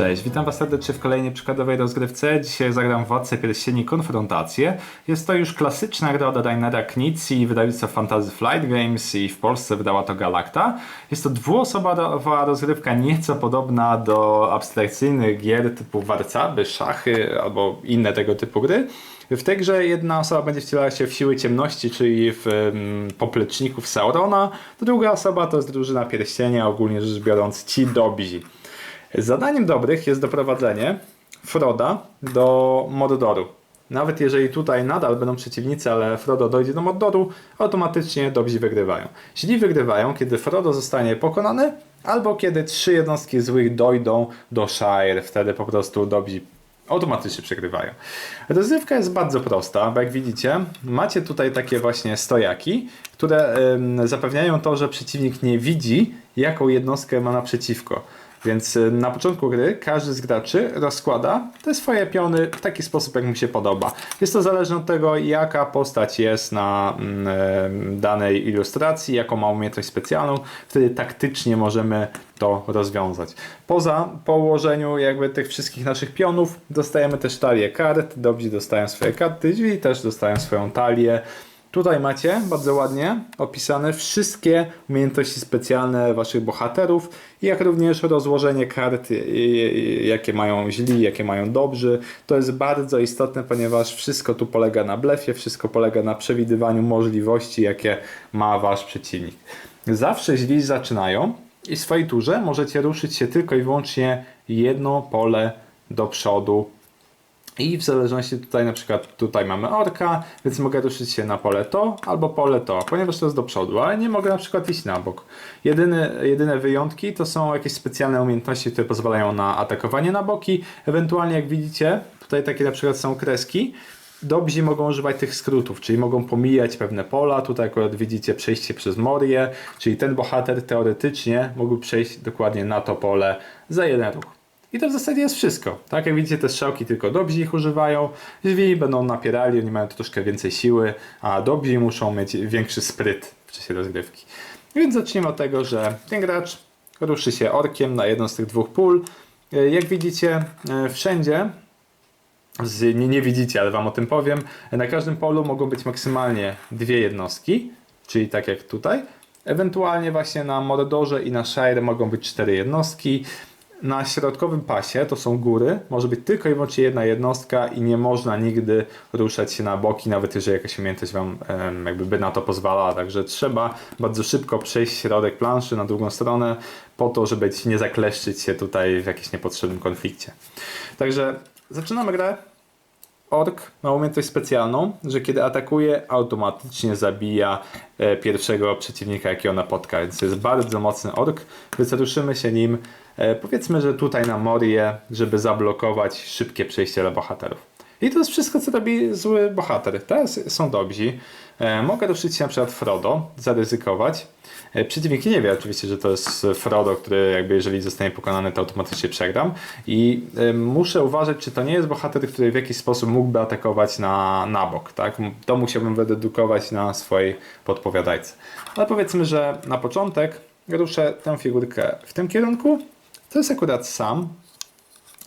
Cześć, witam Was serdecznie w kolejnej przykładowej rozgrywce. Dzisiaj zagram Władcę Pierścieni Konfrontację. Jest to już klasyczna gra od Rainera Knizzi, wydawnictwa Fantasy Flight Games i w Polsce wydała to Galacta. Jest to dwuosobowa rozgrywka nieco podobna do abstrakcyjnych gier typu warcaby, szachy albo inne tego typu gry. W tej grze jedna osoba będzie wcielała się w siły ciemności, czyli w um, popleczników Saurona, druga osoba to jest drużyna pierścienia, ogólnie rzecz biorąc ci dobrzy. Zadaniem dobrych jest doprowadzenie Froda do Mordoru. Nawet jeżeli tutaj nadal będą przeciwnicy, ale Frodo dojdzie do Mordoru, automatycznie dobrzy wygrywają. Źli wygrywają, kiedy Frodo zostanie pokonany, albo kiedy trzy jednostki złych dojdą do Shire. Wtedy po prostu dobrzy automatycznie przegrywają. Rozrywka jest bardzo prosta, bo jak widzicie, macie tutaj takie właśnie stojaki, które zapewniają to, że przeciwnik nie widzi, jaką jednostkę ma naprzeciwko. Więc y, na początku gry każdy z graczy rozkłada te swoje piony w taki sposób, jak mu się podoba. Jest to zależne od tego, jaka postać jest na mm, danej ilustracji, jaką ma umiejętność specjalną. Wtedy taktycznie możemy to rozwiązać. Poza położeniu jakby tych wszystkich naszych pionów dostajemy też talię kart. Dobrzy dostają swoje karty, drzwi też dostają swoją talię. Tutaj macie bardzo ładnie opisane wszystkie umiejętności specjalne waszych bohaterów, jak również rozłożenie kart, jakie mają źli, jakie mają dobrzy. To jest bardzo istotne, ponieważ wszystko tu polega na blefie, wszystko polega na przewidywaniu możliwości, jakie ma wasz przeciwnik. Zawsze źli zaczynają i w swojej turze możecie ruszyć się tylko i wyłącznie jedno pole do przodu i w zależności tutaj na przykład tutaj mamy orka, więc mogę ruszyć się na pole to albo pole to, ponieważ to jest do przodu, ale nie mogę na przykład iść na bok. Jedyne, jedyne wyjątki to są jakieś specjalne umiejętności, które pozwalają na atakowanie na boki. Ewentualnie jak widzicie, tutaj takie na przykład są kreski, dobrzy mogą używać tych skrótów, czyli mogą pomijać pewne pola. Tutaj akurat widzicie przejście przez Morię, czyli ten bohater teoretycznie mógłby przejść dokładnie na to pole za jeden ruch. I to w zasadzie jest wszystko. Tak jak widzicie, te strzałki tylko dobrzy ich używają. Źli będą napierali, oni mają troszkę więcej siły, a dobrzy muszą mieć większy spryt w czasie rozgrywki. Więc zacznijmy od tego, że ten gracz ruszy się orkiem na jedną z tych dwóch pól. Jak widzicie, e, wszędzie nie, nie widzicie, ale Wam o tym powiem. Na każdym polu mogą być maksymalnie dwie jednostki, czyli tak jak tutaj. Ewentualnie właśnie na Mordorze i na Shire mogą być cztery jednostki na środkowym pasie, to są góry, może być tylko i wyłącznie jedna jednostka i nie można nigdy ruszać się na boki, nawet jeżeli jakaś umiejętność Wam jakby by na to pozwalała. Także trzeba bardzo szybko przejść środek planszy na drugą stronę po to, żeby nie zakleszczyć się tutaj w jakimś niepotrzebnym konflikcie. Także zaczynamy grę. Ork ma umiejętność specjalną, że kiedy atakuje, automatycznie zabija e, pierwszego przeciwnika, jakiego napotka. Więc jest bardzo mocny ork, więc ruszymy się nim powiedzmy, że tutaj na Morię, żeby zablokować szybkie przejście dla bohaterów. I to jest wszystko, co robi zły bohater. Teraz są dobrzy. E, mogę ruszyć na przykład Frodo, zaryzykować. E, przeciwnik nie wie oczywiście, że to jest Frodo, który jakby jeżeli zostanie pokonany, to automatycznie przegram. I muszę uważać, czy to nie jest bohater, który w jakiś sposób mógłby atakować na, na bok. Tak? To musiałbym wydedukować na swojej podpowiadajce. Ale powiedzmy, że na początek ruszę tę figurkę w tym kierunku, to jest akurat Sam.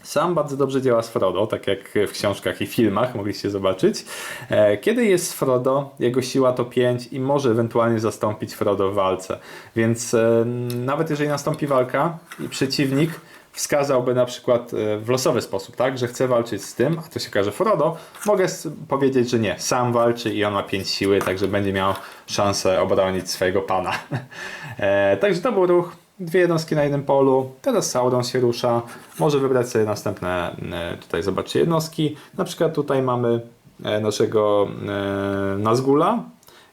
Sam bardzo dobrze działa z Frodo, tak jak w książkach i filmach mogliście zobaczyć. E, kiedy jest Frodo, jego siła to 5 i może ewentualnie zastąpić Frodo w walce. Więc e, nawet jeżeli nastąpi walka i przeciwnik wskazałby na przykład e, w losowy sposób, tak, że chce walczyć z tym, a to się każe Frodo, mogę powiedzieć, że nie, sam walczy i on ma 5 siły, także będzie miał szansę obronić swojego pana. także to był ruch dwie jednostki na jednym polu. Teraz Sauron się rusza. Może wybrać sobie następne, e, tutaj zobaczcie, jednostki. Na przykład tutaj mamy e, naszego e, Nazgula,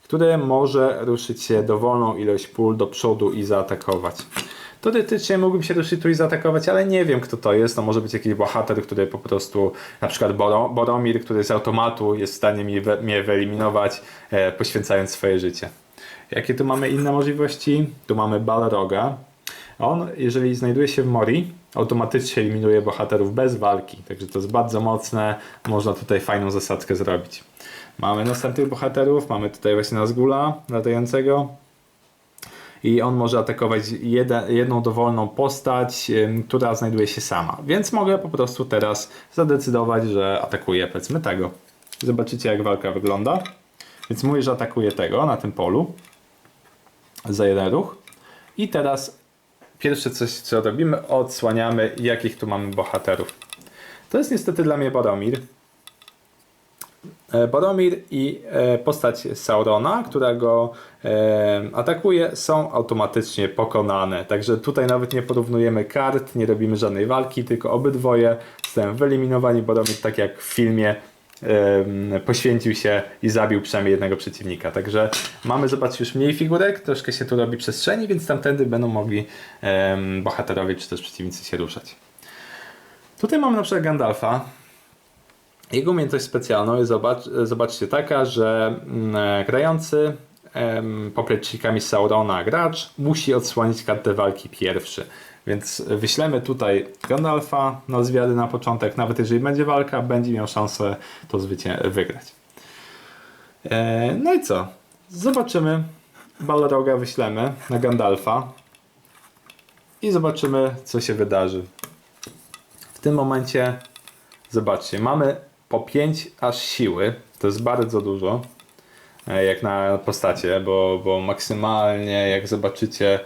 który może ruszyć się dowolną ilość pól do przodu i zaatakować. Teoretycznie mógłbym się ruszyć tu i zaatakować, ale nie wiem kto to jest. To może być jakiś bohater, który po prostu, na przykład Boromir, który z automatu jest w stanie mnie, mnie wyeliminować, poświęcając swoje życie. Jakie tu mamy inne możliwości? Tu mamy Balroga, on, jeżeli znajduje się w Mori, automatycznie eliminuje bohaterów bez walki. Także to jest bardzo mocne. Można tutaj fajną zasadzkę zrobić. Mamy następnych bohaterów. Mamy tutaj właśnie Nazgula latającego. i on może atakować jedną dowolną postać, która znajduje się sama. Więc mogę po prostu teraz zadecydować, że atakuję powiedzmy tego. Zobaczycie jak walka wygląda. Więc mówię, że atakuję tego na tym polu za jeden ruch. I teraz pierwsze coś co robimy, odsłaniamy jakich tu mamy bohaterów. To jest niestety dla mnie Boromir. E, Boromir i e, postać Saurona, która go e, atakuje, są automatycznie pokonane. Także tutaj nawet nie porównujemy kart, nie robimy żadnej walki, tylko obydwoje zostają wyeliminowani. Boromir, tak jak w filmie, poświęcił się i zabił przynajmniej jednego przeciwnika. Także mamy, zobaczcie, już mniej figurek, troszkę się tu robi przestrzeni, więc tamtędy będą mogli bohaterowie czy też przeciwnicy się ruszać. Tutaj mamy na przykład Gandalfa. Jego umiejętność specjalną jest, zobacz, zobaczcie, taka, że mm, e, grający poplecznikami Saurona gracz musi odsłonić kartę walki pierwszy. Więc wyślemy tutaj Gandalfa na zwiady na początek. Nawet jeżeli będzie walka, będzie miał szansę to zwycię- wygrać. E, no i co? Zobaczymy. Balroga wyślemy na Gandalfa i zobaczymy, co się wydarzy. W tym momencie, zobaczcie, mamy po 5 aż siły. To jest bardzo dużo, e, jak na postacie, bo, bo maksymalnie, jak zobaczycie,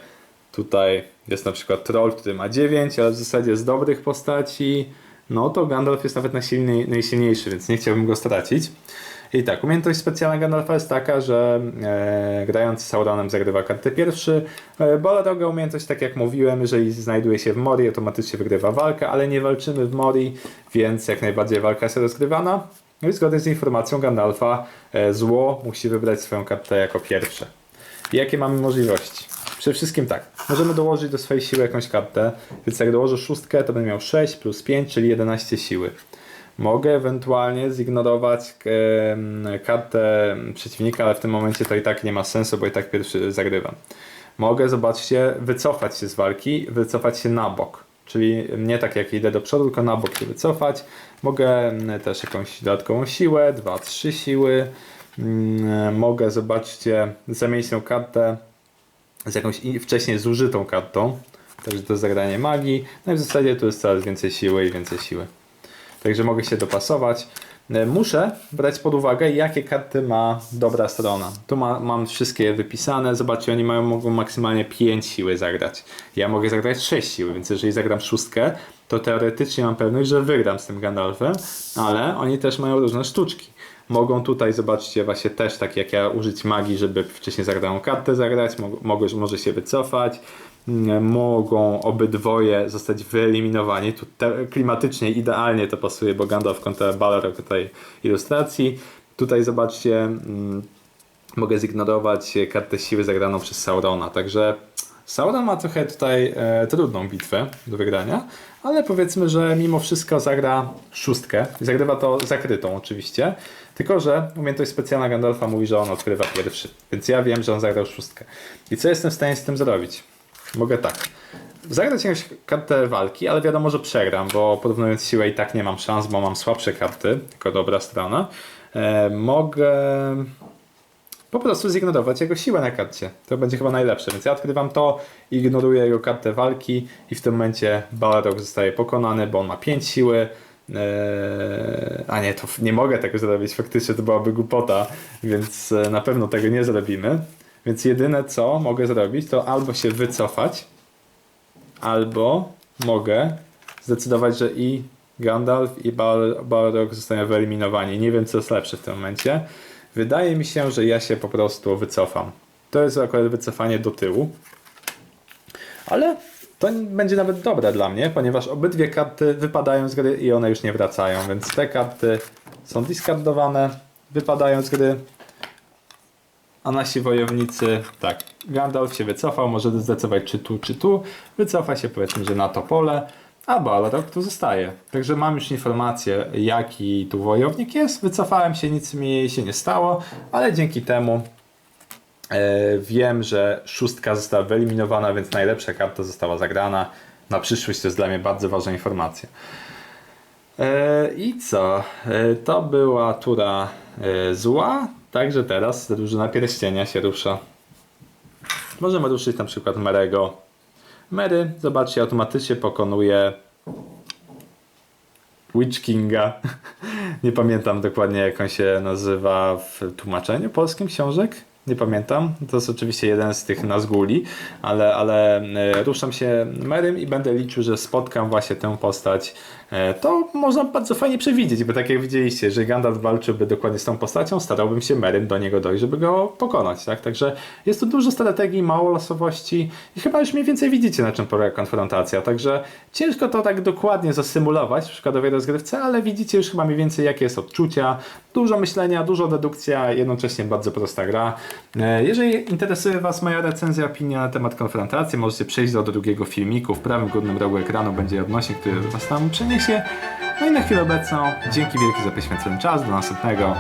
tutaj jest na przykład troll, który ma 9, ale w zasadzie z dobrych postaci, no to Gandalf jest nawet najsilniej, najsilniejszy, więc nie chciałbym go stracić. I tak, umiejętność specjalna Gandalfa jest taka, że e, grając Sauronem zagrywa kartę pierwszy. E, Balroga umiejętność, tak jak mówiłem, jeżeli znajduje się w Mori, automatycznie wygrywa walkę, ale nie walczymy w Mori, więc jak najbardziej walka jest rozgrywana. No i zgodnie z informacją Gandalfa, e, zło musi wybrać swoją kartę jako pierwsze. Jakie mamy możliwości? Przede wszystkim tak, możemy dołożyć do swojej siły jakąś kartę, więc jak dołożę szóstkę, to będę miał 6 plus 5, czyli 11 siły. Mogę ewentualnie zignorować kartę przeciwnika, ale w tym momencie to i tak nie ma sensu, bo i tak pierwszy zagrywam. Mogę, zobaczcie, wycofać się z walki, wycofać się na bok. Czyli nie tak jak idę do przodu, tylko na bok się wycofać. Mogę też jakąś dodatkową siłę, 2-3 siły. Mm, Mogę, zobaczcie, zamienić tą kartę z jakąś wcześniej zużytą kartą. Także to zagranie magii. No i w zasadzie tu jest coraz więcej siły i więcej siły. Także mogę się dopasować. E, Muszę brać pod uwagę, jakie karty ma dobra strona. Tu ma, mam wszystkie wypisane. Zobaczcie, oni mają, mogą maksymalnie 5 siły zagrać. Ja mogę zagrać 6 siły, więc jeżeli zagram szóstkę, to teoretycznie mam pewność, że wygram z tym Gandalfem, ale oni też mają różne sztuczki. Mogą tutaj, zobaczcie, właśnie też tak jak ja, użyć magii, żeby wcześniej zagraną kartę zagrać, Mog- mogę, może się wycofać, mogą obydwoje zostać wyeliminowani. Tu klimatycznie idealnie to pasuje, bo Gandalf kontra Balrog tutaj ilustracji. Tutaj zobaczcie, mm, mogę zignorować kartę siły zagraną przez Saurona, także Sauron ma trochę tutaj e, trudną bitwę do wygrania, ale powiedzmy, że mimo wszystko zagra szóstkę. Zagrywa to zakrytą oczywiście, tylko że umiejętność specjalna Gandalfa mówi, że on odkrywa pierwszy, więc ja wiem, że on zagrał szóstkę. I co jestem w stanie z tym zrobić? Mogę tak. Zagrać jakąś kartę walki, ale wiadomo, że przegram, bo porównując siłę i tak nie mam szans, bo mam słabsze karty, jako dobra strona. E, mogę po prostu zignorować jego siłę na karcie. To będzie chyba najlepsze, więc ja odkrywam to, ignoruję jego kartę walki i w tym momencie Balrog zostaje pokonany, bo on ma 5 siły. Eee, a nie, to nie mogę tego zrobić, faktycznie to byłaby głupota, więc e, na pewno tego nie zrobimy. Więc jedyne co mogę zrobić, to albo się wycofać, albo mogę zdecydować, że i Gandalf i Bal Balrog zostaną wyeliminowani. Nie wiem co jest lepsze w tym momencie. Wydaje mi się, że ja się po prostu wycofam. To jest akurat wycofanie do tyłu. Ale to będzie nawet dobre dla mnie, ponieważ obydwie karty wypadają z gry i one już nie wracają, więc te karty są discardowane, wypadają z gry. A nasi wojownicy, tak, Gandalf się wycofał, może zdecydować czy tu, czy tu. Wycofa się powiedzmy, że na to pole, a Balrog tu zostaje. Także mam już informację, jaki tu wojownik jest. Wycofałem się, nic mi się nie stało, ale dzięki temu e, wiem, że szóstka została wyeliminowana, więc najlepsza karta została zagrana. Na przyszłość to jest dla mnie bardzo ważna informacja. E, I co? E, to była tura e, zła, także teraz drużyna pierścienia się rusza. Możemy ruszyć na przykład Merego. Mary, zobaczcie, automatycznie pokonuje Witch Kinga. Nie pamiętam dokładnie jak on się nazywa w tłumaczeniu polskim książek. Nie pamiętam. To jest oczywiście jeden z tych Nazguli, ale, ale e, ruszam się Merym i będę liczył, że spotkam właśnie tę postać. E, To można bardzo fajnie przewidzieć, bo tak jak widzieliście, że Gandalf walczyłby dokładnie z tą postacią, starałbym się Merym do niego dojść, żeby go pokonać. Tak? Także jest tu dużo strategii, mało losowości i chyba już mniej więcej widzicie, na czym polega konfrontacja. Także ciężko to tak dokładnie zasymulować w przykładowej rozgrywce, ale widzicie już chyba mniej więcej, jakie jest odczucia. Dużo myślenia, dużo dedukcja, jednocześnie bardzo prosta gra. E, Jeżeli interesuje Was moja recenzja, opinia na temat konfrontacji, możecie przejść do drugiego filmiku. W prawym górnym rogu ekranu będzie odnośnik, który Was tam przeniesie. No i na chwilę obecną, dzięki wielkie za poświęcony czas. Do następnego.